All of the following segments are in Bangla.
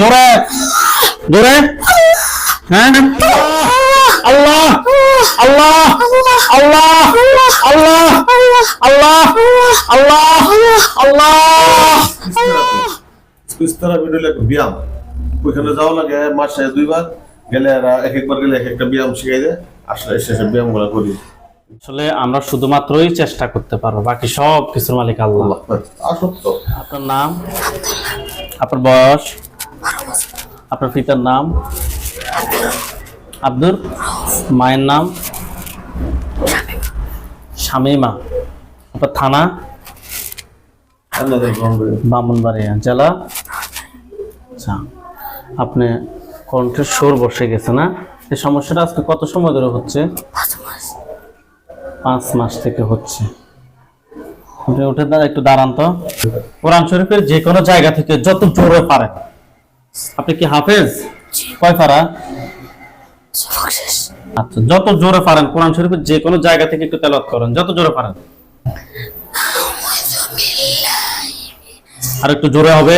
জোরে জোরে। হ্যাঁ? আল্লাহ আল্লাহ আল্লাহ আল্লাহ আল্লাহ আল্লাহ আল্লাহ। স্পিচ থেরাপি ব্যায়াম। ওইখানে যাওয়া লাগে মাসে দুইবার। গেলে এক একবার গেলে এক একটা ব্যায়াম শিখাই দেয় আসলে শেষে ব্যায়ামগুলা করি। আসলে আমরা শুধুমাত্রই চেষ্টা করতে পারব বাকি সব কিছুর মালিক আল্লাহ। আল্লাহ আপনার নাম? আপনার বয়স? আপনার পিতার নাম? আব্দুর মায়ের নাম? শামিমা। আপনার থানা? বামনবাড়িয়া জেলা। আচ্ছা আপনি কণ্ঠের সুর বসে গেছে না? এই সমস্যাটা আজকে কত সময় ধরে হচ্ছে? পাঁচ মাস। থেকে হচ্ছে। উঠে উঠে একটু দাঁড়ান তো। কোরআন শরীফের যে কোনো জায়গা থেকে যত জোরে পারেন। আপনি কি হাফেজ? কয় ফারা আচ্ছা যত জোরে পারেন, কোরআন শরীফের যে কোনো জায়গা থেকে একটু তেলাওয়াত করেন, যত জোরে পারেন। আর একটু জোরে হবে।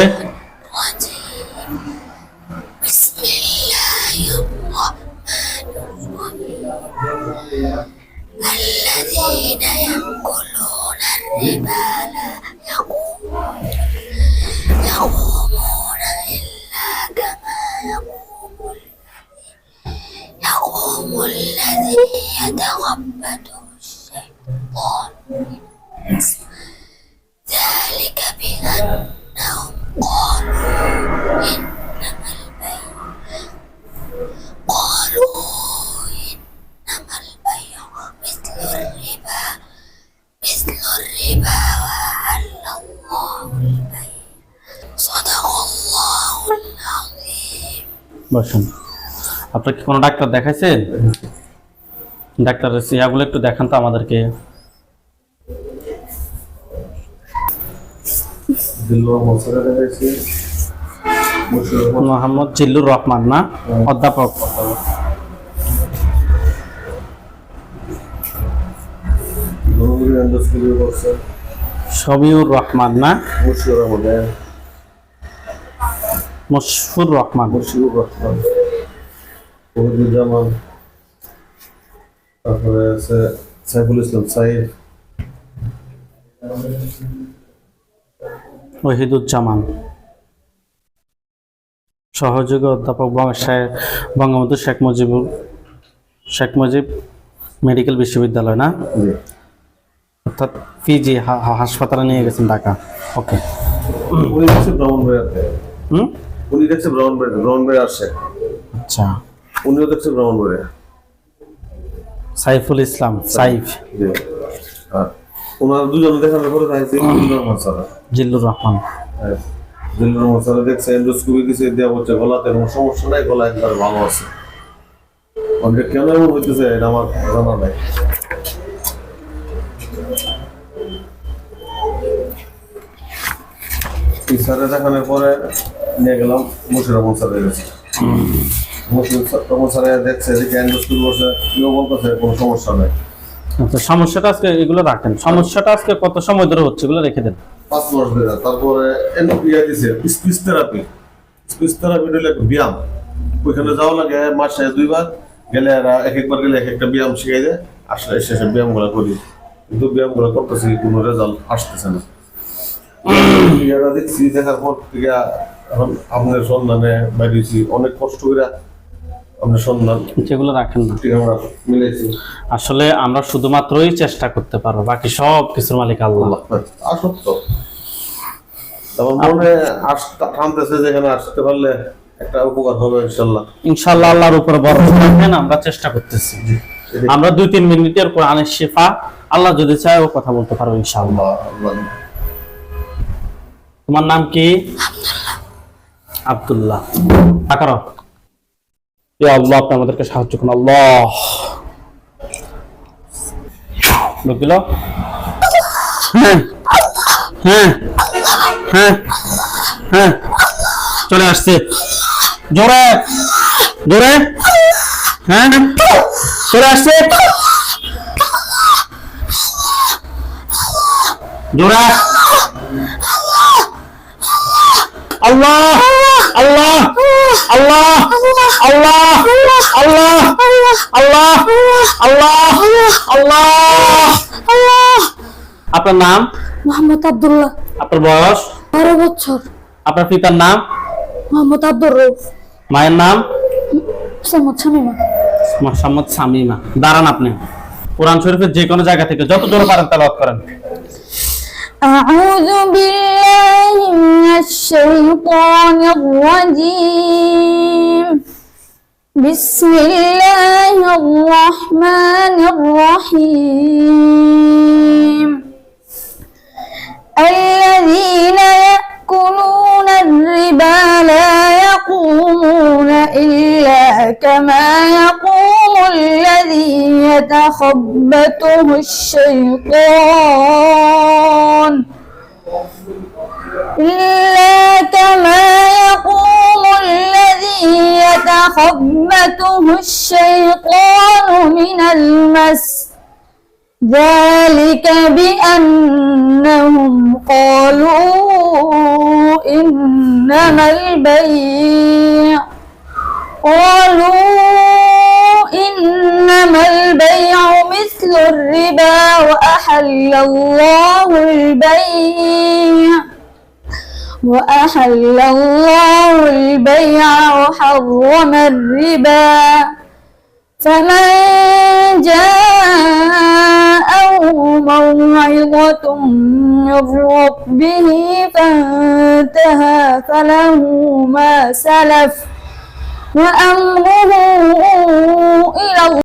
يتخبطه الشيطان من المس. ذلك بأنهم قالوا إنما البيع قالوا إنما البيع مثل الربا مثل الربا وأحل الله البيع صدق الله العظيم বসুন আপনার কি কোনো ডাক্তার দেখাইছেন ডাক্তারের সিয়াগুলো একটু দেখান তো আমাদেরকে। মোহাম্মদ জিল্লুর রহমান না? অধ্যাপক। শমিউর রহমান না? মুশিউর রহমান মশফুর রহমান। তারপরে আছে সাইফুল ইসলাম সাইফ। ওহিদুজ্জামান। সহযোগী অধ্যাপক বঙ্গবন্ধু শেখ মুজিবুর শেখ মুজিব মেডিকেল বিশ্ববিদ্যালয় না? জি। অর্থাৎ পিজি হাসপাতালে নিয়ে গেছেন ঢাকা। ওকে। উনি দেখছে ব্রাহ্মণবাড়িয়াতে হুম? উনি আচ্ছা। উনিও দেখছে ব্রাহ্মণবাড়িয়া সাইফুল ইসলাম সাইফ। ওনারা দুজনে দেখানোর পরে চাইছে দিল্লুর রহমান স্যার। জিল্লুর রহমান। স্যার দেখছে এন্ডোস্কোপি দিছে দেওয়া হচ্ছে গলাতে কোনো সমস্যা নাই গলা একবার ভালো আছে। অনেক কেন এমন হইতেছে এটা আমার জানা নাই। এই স্যারে দেখানোর পরে নিয়ে গেলাম মুশির রহমান স্যারের কাছে। স্যারে দেখছে যে কেউ বলতেছে কোনো সমস্যা নাই। আচ্ছা সমস্যাটা আজকে এগুলো রাখেন। সমস্যাটা আজকে কত সময় ধরে হচ্ছে এগুলো রেখে দেন? পাঁচ মাস ধরে। তারপরে এন- দিছে স্পিচ থেরাপি স্পিচ থেরাপি হলো ব্যায়াম। ওইখানে যাওয়া লাগে মাসে দুইবার গেলে এরা এক একবার গেলে এক একটা ব্যায়াম শিখাই দেয় আসলে শেষে ব্যায়ামগুলা করি। কিন্তু ব্যায়ামগুলা করতেছি কোনো রেজাল্ট আসতেছে না। দেখছি দেখার পর থেকে এখন আপনার সন্ধানে বাইরেছি অনেক কষ্ট করে যেগুলো রাখেন না। আমরা আসলে আমরা শুধুমাত্রই চেষ্টা করতে পারব বাকি সব কিছুর মালিক আল্লাহ। আল্লাহ মনে আস যেখানে আসতে পারলে একটা উপকার হবে ইনশাল্লাহ ইনশাল্লাহ আল্লাহর উপরে ভরসা রাখেন আমরা চেষ্টা করতেছি। আমরা দুই তিন মিনিটের কোরআনের শেফা আল্লাহ যদি চায় ও কথা বলতে পারব আল্লাহ তোমার নাম কি? আব্দুল্লাহ। ইয়া আল্লাহ আপনি আমাদেরকে সাহায্য করুন আল্লাহ ঢুকিল হ্যাঁ হ্যাঁ হ্যাঁ হ্যাঁ চলে আসছে জোরে জোরে হ্যাঁ চলে আসছে জোরে আল্লাহ আল্লাহ আল্লাহ আল্লাহ আল্লাহ আল্লাহ আল্লাহ আল্লাহ আপনার নাম? মোহাম্মদ আব্দুল্লাহ। আপনার বয়স? বারো বছর। আপনার পিতার নাম? মোহাম্মদ আব্দুর রৌফ মায়ের নাম? মোহাম্মদ শামিমা। মোহাম্মদ সামিমা দাঁড়ান আপনি। কোরআন শরীফের যে কোনো জায়গা থেকে যত জোরে পারেন তেলাওয়াত করেন। أعوذ بالله من الشيطان الرجيم. بسم الله الرحمن الرحيم. الذين يأكلون الربا لا يقومون إلا كما يقوم الذي يتخبطه الشيطان. إلا كما يقوم الذي يتخبطه الشيطان من المس. ذلك بأنهم قالوا إنما البيع وأحل الله البيع. وأحل الله البيع وحرم الربا. فمن جاءه موعظة من ربه فانتهى فله ما سلف. وأمره إلى الله